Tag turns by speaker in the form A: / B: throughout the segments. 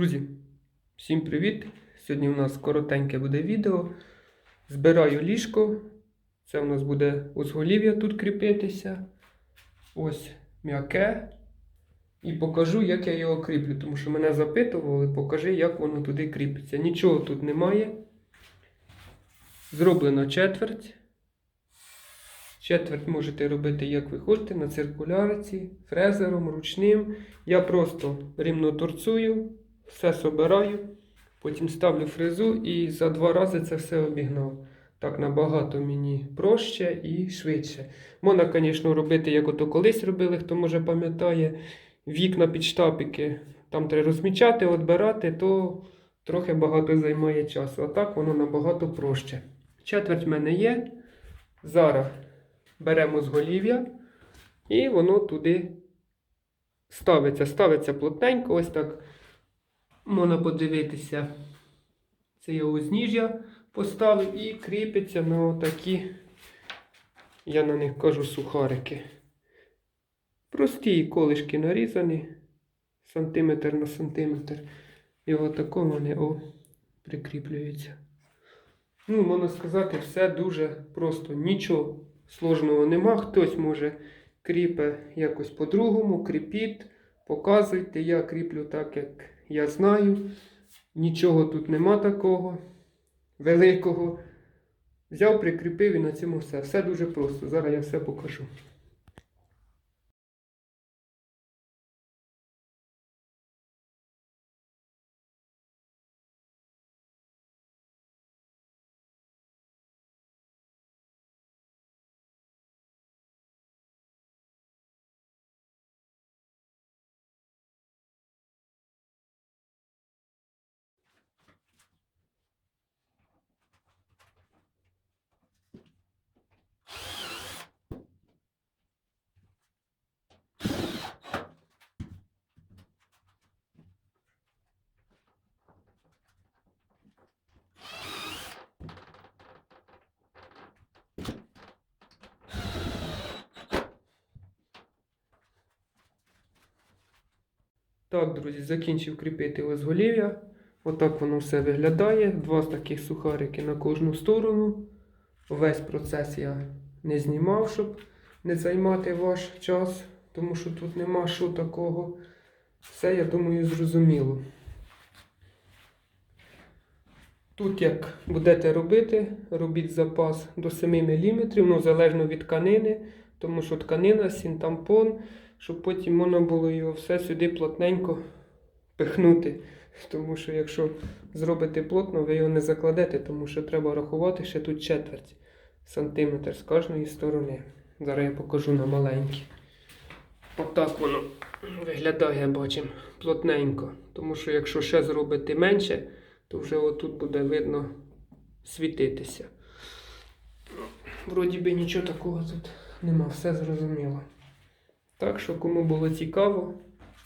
A: Друзі, всім привіт! Сьогодні у нас коротеньке буде відео. Збираю ліжко. Це у нас буде узголів'я тут кріпитися. Ось м'яке. І покажу, як я його кріплю, тому що мене запитували, покажи, як воно туди кріпиться. Нічого тут немає. Зроблено четверть. Четверть можете робити, як ви хочете, на циркуляриці, фрезером, ручним. Я просто рівно торцую, все собираю, потім ставлю фрезу і за два рази це все обігнав. Так набагато мені проще і швидше. Можна, звісно, робити, як ото колись робили, хто може пам'ятає, вікна під штапики. Там треба розмічати, відбирати, то трохи багато займає часу. А так воно набагато проще. Четверть в мене є. Зараз беремо зголів'я і воно туди ставиться. Ставиться плотненько, ось так можна подивитися. Це я узніжжя поставив і кріпиться на такі, я на них кажу, сухарики. Прості колишки нарізані, сантиметр на сантиметр. І отако вони о, прикріплюються. Ну, можна сказати, все дуже просто. Нічого сложного нема. Хтось може кріпе якось по-другому, кріпіть, показуйте. Я кріплю так, як я знаю. Нічого тут нема такого великого. Взяв, прикріпив і на цьому все. Все дуже просто. Зараз я все покажу. Так, друзі, закінчив кріпити озголів'я. Отак воно все виглядає. Два таких сухарики на кожну сторону. Весь процес я не знімав, щоб не займати ваш час, тому що тут нема що такого. Все, я думаю, зрозуміло. Тут як будете робити, робіть запас до 7 мм, ну залежно від тканини, тому що тканина, сінтампон, щоб потім можна було його все сюди плотненько пихнути. Тому що якщо зробите плотно, ви його не закладете, тому що треба рахувати ще тут четверть сантиметр з кожної сторони. Зараз я покажу на маленькій. Отак воно виглядає, бачимо, плотненько. Тому що якщо ще зробити менше, то вже отут буде видно світитися. Вроді би нічого такого тут нема, все зрозуміло. Так що, кому було цікаво,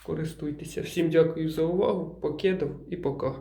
A: користуйтеся. Всім дякую за увагу, покидав і пока.